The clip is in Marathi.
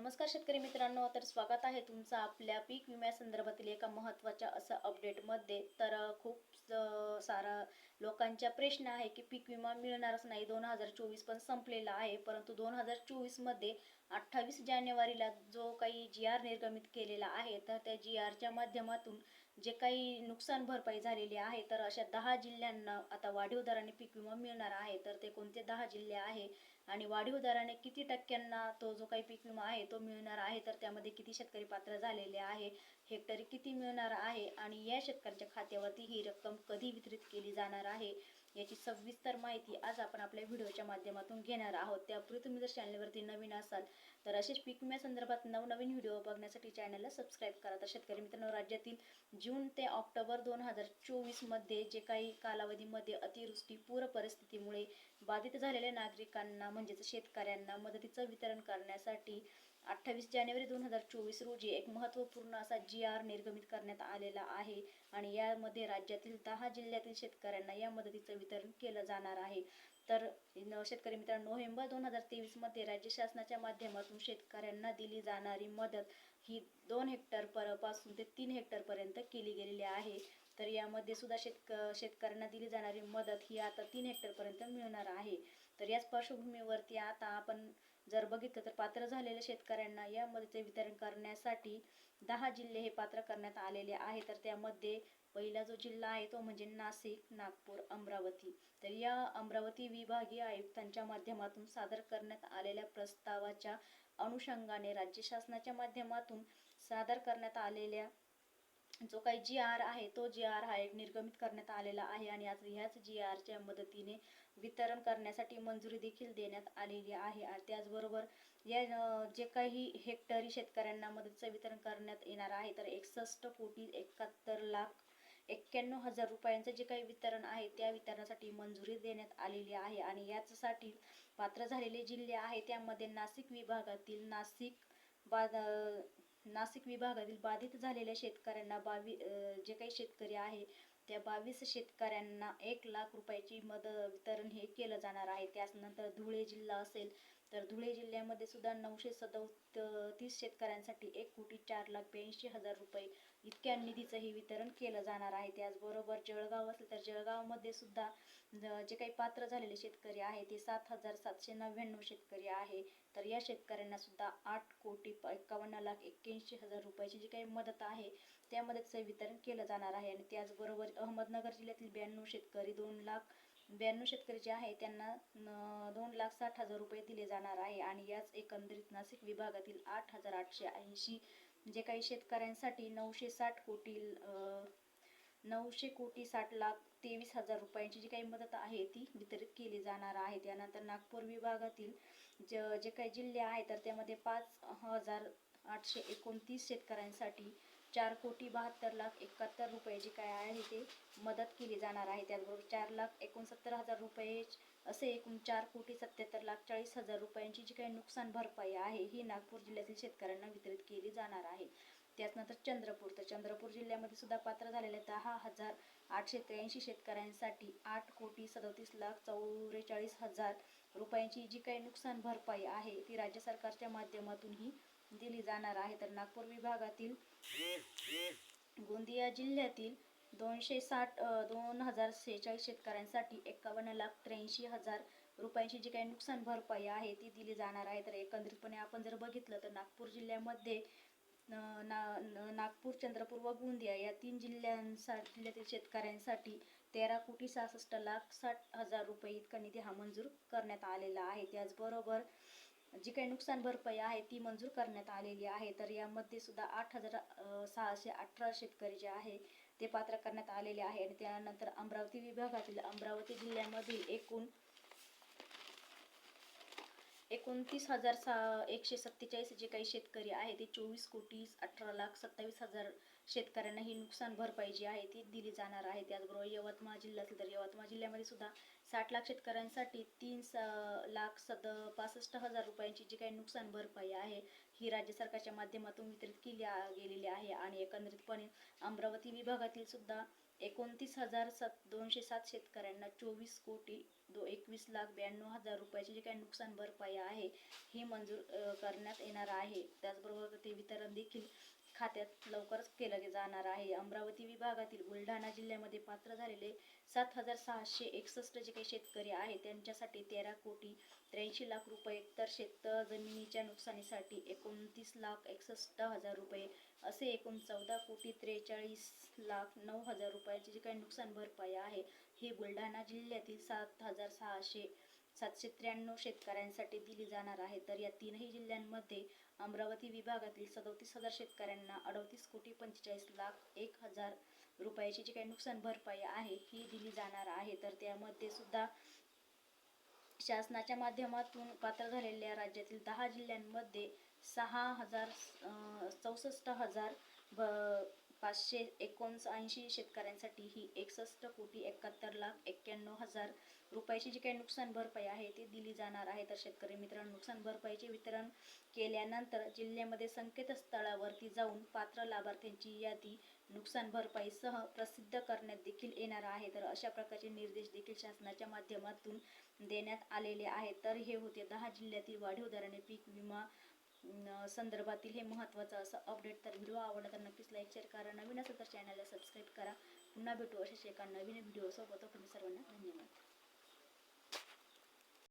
नमस्कार शेतकरी मित्रांनो तर स्वागत आहे तुमचं आपल्या पीक विम्यासंदर्भातील एका महत्त्वाच्या असं अपडेटमध्ये तर खूप सारा लोकांच्या प्रश्न आहे की पीक विमा मिळणारच नाही दोन हजार चोवीस पण संपलेला आहे. परंतु दोन हजार चोवीसमध्ये अठ्ठावीस जानेवारीला जो काही जी आर निर्गमित केलेला आहे तर त्या जी आरच्या माध्यमातून जे काही नुकसान भरपाई झालेली आहे तर अशा दहा जिल्ह्यांना आता वाढीव दराने पीक विमा मिळणार आहे तर ते कोणते दहा जिल्हे आहे आणि वाढीव दराने किती टक्क्यांना तो जो काही पीक विमा आहे तो मिळणार आहे तर त्यामध्ये किती शेतकरी पात्र झालेले आहे हेक्टरी किती मिळणार आहे आणि या शेतकऱ्यांच्या खात्यावरती ही रक्कम कधी वितरित केली जाणार आहे याची सविस्तर माहिती आज आपण आपल्या व्हिडिओच्या माध्यमातून घेणार आहोत. त्यापूर्वी तुम्ही जर चॅनलवरती नवीन असाल तर असेच पीक विम्यासंदर्भात नवनवीन व्हिडिओ बघण्यासाठी चॅनलला सबस्क्राईब करा. तर शेतकरी मित्रांनो राज्यातील जून ते ऑक्टोबर दोन हजार चोवीसमध्ये जे काही कालावधीमध्ये अतिवृष्टी पूर परिस्थितीमुळे बाधित झालेल्या नागरिकांना म्हणजेच शेतकऱ्यांना मदतीचं वितरण करण्यासाठी अठ्ठावीस जानेवारी दोन हजार चोवीस रोजी एक महत्त्वपूर्ण असा जी आर निर्गमित करण्यात आलेला आहे आणि यामध्ये राज्यातील दहा जिल्ह्यातील शेतकऱ्यांना या मदतीचं वितरण केलं जाणार आहे. तर शेतकरी मित्रांनो नोव्हेंबर दोन हजार तेवीसमध्ये राज्य शासनाच्या माध्यमातून शेतकऱ्यांना दिली जाणारी मदत ही दोन हेक्टर परपासून ते तीन हेक्टरपर्यंत केली गेलेली आहे. तर यामध्ये सुद्धा शेतक शेतकऱ्यांना दिली जाणारी मदत ही आता तीन हेक्टरपर्यंत मिळणार आहे. तर याच पार्श्वभूमीवरती आता आपण जर बघितलं तर पात्र झालेल्या शेतकऱ्यांना या मदतीचे वितरण करण्यासाठी दहा जिल्हे हे पात्र करण्यात आलेले आहे तर त्यामध्ये पहिला जो जिल्हा आहे तो म्हणजे नाशिक नागपूर अमरावती. तर या अमरावती विभागीय आयुक्तांच्या माध्यमातून सादर करण्यात आलेल्या प्रस्तावाच्या अनुषंगाने राज्य शासनाच्या माध्यमातून सादर करण्यात आलेल्या जो काही जी आर आहे तो जी आर हा एक निर्गमित करण्यात आलेला आहे आणि आज ह्याच जी आरच्या मदतीने वितरण करण्यासाठी मंजुरी देखील देण्यात आलेली आहे. आणि त्याचबरोबर या जे काही हेक्टरी शेतकऱ्यांना मदतीचं वितरण करण्यात येणार आहे तर एकसष्ट कोटी एकाहत्तर लाख एक्क्याण्णव हजार रुपयांचं जे काही वितरण आहे त्या वितरणासाठी मंजुरी देण्यात आलेली आहे. आणि याचसाठी पात्र झालेले जिल्हे आहे त्यामध्ये नाशिक विभागातील नाशिक बाद नाशिक विभागातील बाधित झालेल्या शेतकऱ्यांना बावी जे काही शेतकरी आहे त्या बावीस शेतकऱ्यांना एक लाख रुपयाची मदत वितरण हे केलं जाणार आहे. त्याचनंतर धुळे जिल्हा असेल तर धुळे जिल्ह्यामध्ये सुद्धा नऊशे सदोतीस शेतकऱ्यांसाठी एक कोटी चार लाख ब्याऐंशी हजार रुपये इतक्या निधीचंही वितरण केलं जाणार आहे. त्याचबरोबर जळगाव असेल तर जळगावमध्ये सुद्धा जे काही पात्र झालेले शेतकरी आहे ते सात हजार सातशे नव्याण्णव शेतकरी आहे. तर या शेतकऱ्यांना सुद्धा आठ कोटी एक्कावन्न एकावन्न लाख एक्क्याऐंशी हजार रुपयाची जी काही मदत आहे त्या मदतीचं वितरण केलं जाणार आहे. आणि त्याचबरोबर अहमदनगर जिल्ह्यातील ब्याण्णव शेतकरी दोन लाख ब्याण्णव शेतकरी जे आहे त्यांना दोन लाख साठ हजार रुपये दिले जाणार आहे आणि याच एकंदरीत नाशिक विभागातील आठ हजार आठशे ऐंशी जे काही शेतकऱ्यांसाठी नऊशे साठ कोटी नऊशे कोटी साठ लाख तेवीस हजार रुपयांची जी काही मदत आहे ती वितरित केली जाणार आहे. त्यानंतर नागपूर विभागातील ज जे काही जिल्हे आहेत तर त्यामध्ये पाच हजार आठशे एकोणतीस शेतकऱ्यांसाठी चार कोटी बहात्तर लाख एकाहत्तर रुपये जी काय आहे ते मदत केली जाणार आहे. त्याचबरोबर चार लाख एकोणसत्तर हजार रुपये असे एकूण चार कोटी सत्याहत्तर लाख चाळीस हजार रुपयांची जी काही नुकसान भरपाई आहे ही नागपूर जिल्ह्यातील शेतकऱ्यांना वितरित केली जाणार आहे. त्याचनंतर चंद्रपूर तर चंद्रपूर जिल्ह्यामध्ये सुद्धा पात्र झालेल्या दहा हजार आठशे त्र्याऐंशी शेतकऱ्यांसाठी आठ कोटी सदतीस लाख चौवेचाळीस हजार रुपयांची जी काही नुकसान भरपाई आहे ती राज्य सरकारच्या माध्यमातून ही दिली जाणार आहे. तर नागपूर विभागातील गोंदिया जिल्ह्यातील दोनशे साठ दोन हजार सेहेचाळीस शेतकऱ्यांसाठी एकावन्न लाख त्र्याऐंशी हजार रुपयांची जी काही नुकसान भरपाई आहे ती दिली जाणार आहे. तर एकंदरीतपणे आपण जर बघितलं तर नागपूर जिल्ह्यामध्ये ना नागपूर चंद्रपूर व गोंदिया या तीन जिल्ह्यांसा जिल्ह्यातील शेतकऱ्यांसाठी तेरा कोटी सहासष्ट लाख साठ हजार रुपये इतका निधी हा मंजूर करण्यात आलेला आहे. त्याचबरोबर जी काही नुकसान भरपाई आहे ती मंजूर करण्यात आलेली आहे. तर यामध्ये सुद्धा आठ हजार सहाशे अठरा शेतकरी जे आहे ते पात्र करण्यात आलेले आहे आणि त्यानंतर अमरावती विभागातील अमरावती जिल्ह्यामधील एकूण एकोणतीस हजार सा एकशे सत्तेचाळीस जे काही शेतकरी आहे ते चोवीस कोटी अठरा लाख सत्तावीस हजार शेतकऱ्यांना ही नुकसान भरपाई जी आहे ती दिली जाणार आहे. त्याचबरोबर यवतमाळ जिल्हा असेल तर यवतमाळ जिल्ह्यामध्ये सुद्धा साठ लाख शेतकऱ्यांसाठी तीन स लाख सद पासष्ट हजार रुपयांची जी काही नुकसान भरपाई आहे ही राज्य सरकारच्या माध्यमातून वितरित केली गेलेली आहे. आणि एकंदरीतपणे अमरावती विभागातील सुद्धा एकोणतीस हजार सात दोनशे सात शेतकऱ्यांना चोवीस कोटी दो एकवीस लाख ब्याण्णव हजार रुपयाची जी काही नुकसान भरपाई आहे ही मंजूर करण्यात येणार आहे. त्याचबरोबर ते वितरण देखील खात्यात लवकरच केलं जाणार आहे. अमरावती विभागातील बुलढाणा जिल्ह्यामध्ये पात्र झालेले सात हजार सहाशे एकसष्ट जे काही शेतकरी आहेत त्यांच्यासाठी तेरा कोटी त्र्याऐंशी लाख रुपये. तर शेत जमिनीच्या नुकसानीसाठी एकोणतीस लाख एकसष्ट हजार रुपये असे एकूण चौदा कोटी त्रेचाळीस लाख नऊ हजार रुपयाची जी काही नुकसान भरपाई आहे हे बुलढाणा जिल्ह्यातील सात हजार सहाशे सातशे त्र्याण्णव शेतकऱ्यांसाठी दिली जाणार आहे. तर या तीनही जिल्ह्यांमध्ये अमरावती विभागातील सदोतीस हजार शेतकऱ्यांना अडतीस कोटी पंचेचाळीस लाख एक हजार रुपयाची जी काही नुकसान भरपाई आहे ही दिली जाणार आहे. तर त्यामध्ये सुद्धा शासनाच्या माध्यमातून पात्र झालेल्या राज्यातील दहा जिल्ह्यांमध्ये सहा हजार चौसष्ट हजार ब पाचशे एकोणऐंशी शेतकऱ्यांसाठी ही एकसष्ट कोटी एकाहत्तर लाख एक्क्याण्णव हजार रुपयाची जी काही नुकसान भरपाई आहे ती दिली जाणार आहे. तर शेतकरी मित्रांनो नुकसान भरपाईचे वितरण केल्यानंतर जिल्ह्यामध्ये संकेतस्थळावरती जाऊन पात्र लाभार्थ्यांची यादी नुकसान भरपाईसह प्रसिद्ध करण्यात देखील येणार आहे. तर अशा प्रकारचे निर्देश देखील शासनाच्या माध्यमातून देण्यात आलेले आहेत. तर हे होते दहा जिल्ह्यातील वाढीव दराने पीक विमा संदर्भातील हे महत्त्वाचं असं अपडेट तर व्हिडिओ आवडला तर नक्कीच लाईक शेअर करा. नवीन असेल तर चॅनलला सबस्क्राईब करा. पुन्हा भेटू अशाच एका नवीन व्हिडिओसोबत तुम्ही सर्वांना धन्यवाद.